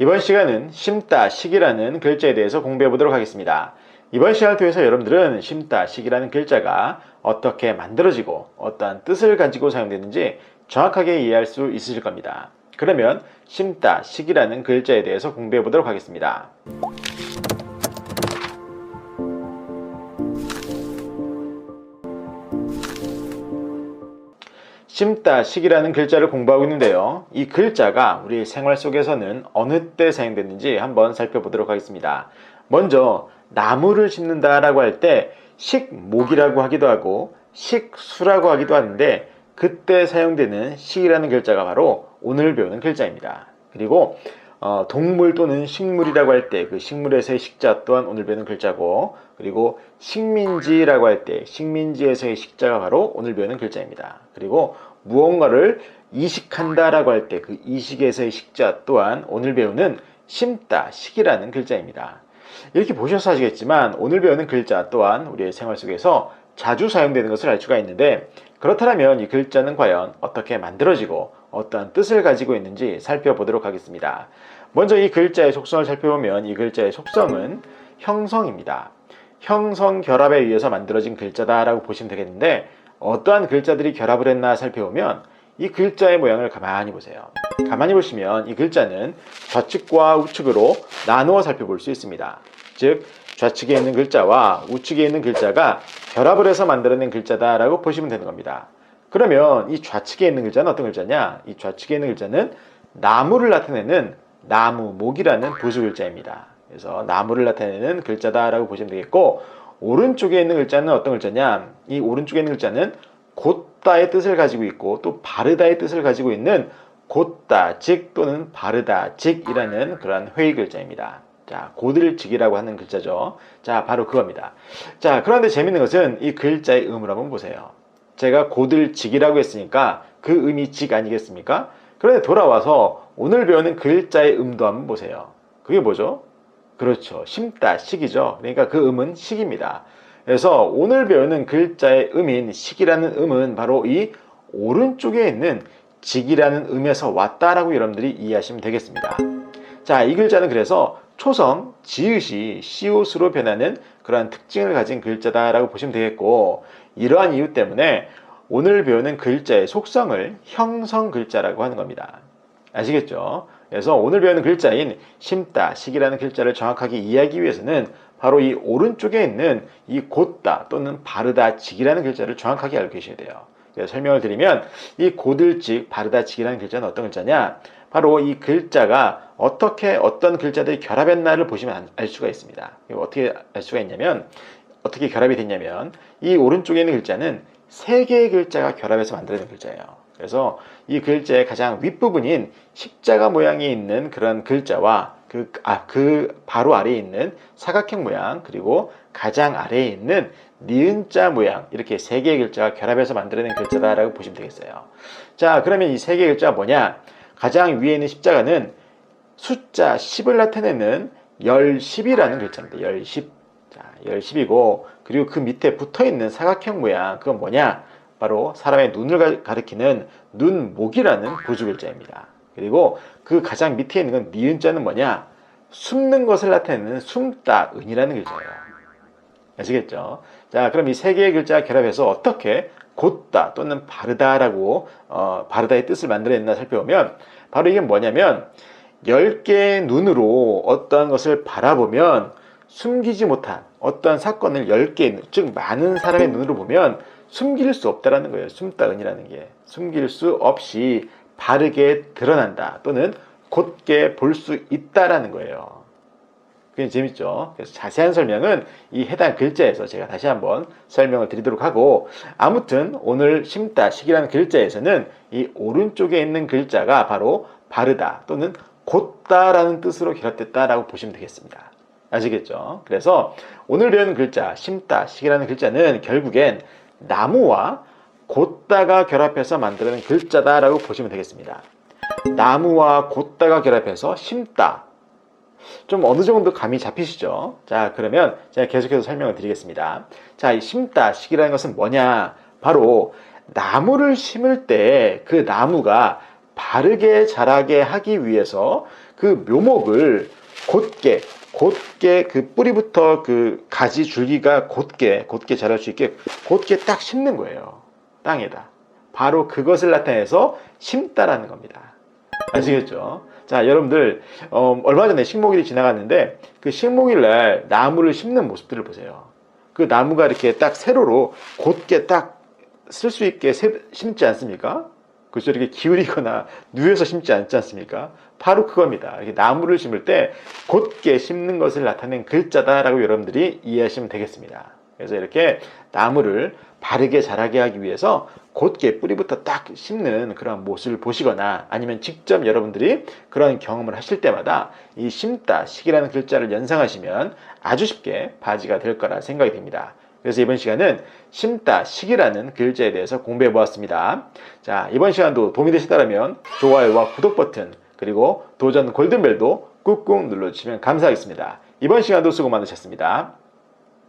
이번 시간은 심다, 식이라는 글자에 대해서 공부해 보도록 하겠습니다. 이번 시간을 통해서 여러분들은 심다, 식이라는 글자가 어떻게 만들어지고 어떠한 뜻을 가지고 사용되는지 정확하게 이해할 수 있으실 겁니다. 그러면 심다, 식이라는 글자에 대해서 공부해 보도록 하겠습니다. 심다, 식이라는 글자를 공부하고 있는데요. 이 글자가 우리 생활 속에서는 어느 때 사용됐는지 한번 살펴보도록 하겠습니다. 먼저 나무를 심는다라고 할 때 식목이라고 하기도 하고 식수라고 하기도 하는데 그때 사용되는 식이라는 글자가 바로 오늘 배우는 글자입니다. 그리고 어, 동물 또는 식물이라고 할 때 그 식물에서의 식자 또한 오늘 배우는 글자고 그리고 식민지라고 할 때 식민지에서의 식자가 바로 오늘 배우는 글자입니다. 그리고 무언가를 이식한다라고 할 때 그 이식에서의 식자 또한 오늘 배우는 심다, 식이라는 글자입니다. 이렇게 보셔서 아시겠지만 오늘 배우는 글자 또한 우리의 생활 속에서 자주 사용되는 것을 알 수가 있는데 그렇다면 이 글자는 과연 어떻게 만들어지고 어떠한 뜻을 가지고 있는지 살펴보도록 하겠습니다. 먼저 이 글자의 속성을 살펴보면 이 글자의 속성은 형성입니다. 형성 결합에 의해서 만들어진 글자다라고 보시면 되겠는데 어떠한 글자들이 결합을 했나 살펴보면 이 글자의 모양을 가만히 보세요. 가만히 보시면 이 글자는 좌측과 우측으로 나누어 살펴볼 수 있습니다. 즉 좌측에 있는 글자와 우측에 있는 글자가 결합을 해서 만들어낸 글자다라고 보시면 되는 겁니다. 그러면 이 좌측에 있는 글자는 어떤 글자냐? 이 좌측에 있는 글자는 나무를 나타내는 나무 목이라는 부수 글자입니다. 그래서 나무를 나타내는 글자다라고 보시면 되겠고 오른쪽에 있는 글자는 어떤 글자냐? 이 오른쪽에 있는 글자는 곧다의 뜻을 가지고 있고 또 바르다의 뜻을 가지고 있는 곧다, 즉 또는 바르다, 즉이라는 그러한 회의 글자입니다. 자, 고들직이라고 하는 글자죠. 자, 바로 그겁니다. 자, 그런데 재밌는 것은 이 글자의 음을 한번 보세요. 제가 고들직이라고 했으니까 그 음이 직 아니겠습니까? 그런데 돌아와서 오늘 배우는 글자의 음도 한번 보세요. 그게 뭐죠? 그렇죠. 심다, 식이죠. 그러니까 그 음은 식입니다. 그래서 오늘 배우는 글자의 음인 식이라는 음은 바로 이 오른쪽에 있는 직이라는 음에서 왔다라고 여러분들이 이해하시면 되겠습니다. 자, 이 글자는 그래서 초성, 지읒이 시옷으로 변하는 그러한 특징을 가진 글자다라고 보시면 되겠고 이러한 이유 때문에 오늘 배우는 글자의 속성을 형성 글자라고 하는 겁니다. 아시겠죠? 그래서 오늘 배우는 글자인 심다, 식이라는 글자를 정확하게 이해하기 위해서는 바로 이 오른쪽에 있는 이 곧다 또는 바르다, 직이라는 글자를 정확하게 알고 계셔야 돼요. 설명을 드리면 이 고들직, 바르다, 직이라는 글자는 어떤 글자냐? 바로 이 글자가 어떻게 어떤 글자들이 결합했나를 보시면 알 수가 있습니다. 어떻게 알 수가 있냐면 어떻게 결합이 됐냐면 이 오른쪽에 있는 글자는 세 개의 글자가 결합해서 만들어진 글자예요. 그래서 이 글자의 가장 윗부분인 십자가 모양이 있는 그런 글자와 그, 아, 그 바로 아래에 있는 사각형 모양 그리고 가장 아래에 있는 니은자 모양 이렇게 세 개의 글자가 결합해서 만들어낸 글자다라고 보시면 되겠어요. 자 그러면 이 세 개의 글자가 뭐냐? 가장 위에 있는 십자가는 숫자 10을 나타내는 열 10이라는 글자입니다. 열 10. 자, 열 10이고 그리고 그 밑에 붙어 있는 사각형 모양 그건 뭐냐? 바로 사람의 눈을 가리키는 눈목이라는 부주 글자입니다. 그리고 그 가장 밑에 있는 건 니은자는 뭐냐? 숨는 것을 나타내는 숨다 은이라는 글자예요. 아시겠죠? 자, 그럼 이 세 개의 글자 결합해서 어떻게 곧다 또는 바르다라고 어, 바르다의 뜻을 만들어냈나 살펴보면 바로 이게 뭐냐면 열 개의 눈으로 어떠한 것을 바라보면 숨기지 못한 어떠한 사건을 열 개, 즉 많은 사람의 눈으로 보면 숨길 수 없다라는 거예요. 숨다 은이라는 게 숨길 수 없이 바르게 드러난다 또는 곧게 볼 수 있다라는 거예요. 그게 재밌죠. 그래서 자세한 설명은 이 해당 글자에서 제가 다시 한번 설명을 드리도록 하고 아무튼 오늘 심다 식이라는 글자에서는 이 오른쪽에 있는 글자가 바로 바르다 또는 곧다라는 뜻으로 결합됐다라고 보시면 되겠습니다. 아시겠죠? 그래서 오늘 배우는 글자 심다 식이라는 글자는 결국엔 나무와 곧다가 결합해서 만드는 글자다라고 보시면 되겠습니다. 나무와 곧다가 결합해서 심다. 좀 어느 정도 감이 잡히시죠? 자, 그러면 제가 계속해서 설명을 드리겠습니다. 자, 이 심다 식이라는 것은 뭐냐? 바로 나무를 심을 때 그 나무가 바르게 자라게 하기 위해서 그그 묘목을 곧게 곧게 그 뿌리부터 그 가지 줄기가 곧게 곧게 자랄 수 있게 곧게 딱 심는 거예요. 땅에다. 바로 그것을 나타내서 심다라는 겁니다. 아시겠죠? 자, 여러분들 어, 얼마 전에 식목일이 지나갔는데 그 식목일 날 나무를 심는 모습들을 보세요. 그 나무가 이렇게 딱 세로로 곧게 딱 쓸 수 있게 세- 심지 않습니까? 그죠? 이렇게 기울이거나 누워서 심지 않지 않습니까? 바로 그겁니다. 이렇게 나무를 심을 때 곧게 심는 것을 나타낸 글자다라고 여러분들이 이해하시면 되겠습니다. 그래서 이렇게 나무를 바르게 자라게 하기 위해서 곧게 뿌리부터 딱 심는 그런 모습을 보시거나 아니면 직접 여러분들이 그런 경험을 하실 때마다 이 심다, 식이라는 글자를 연상하시면 아주 쉽게 바지가 될 거라 생각이 됩니다. 그래서 이번 시간은 심다, 식이라는 글자에 대해서 공부해 보았습니다. 자, 이번 시간도 도움이 되셨다면 좋아요와 구독 버튼 그리고 도전 골든벨도 꾹꾹 눌러주시면 감사하겠습니다. 이번 시간도 수고 많으셨습니다.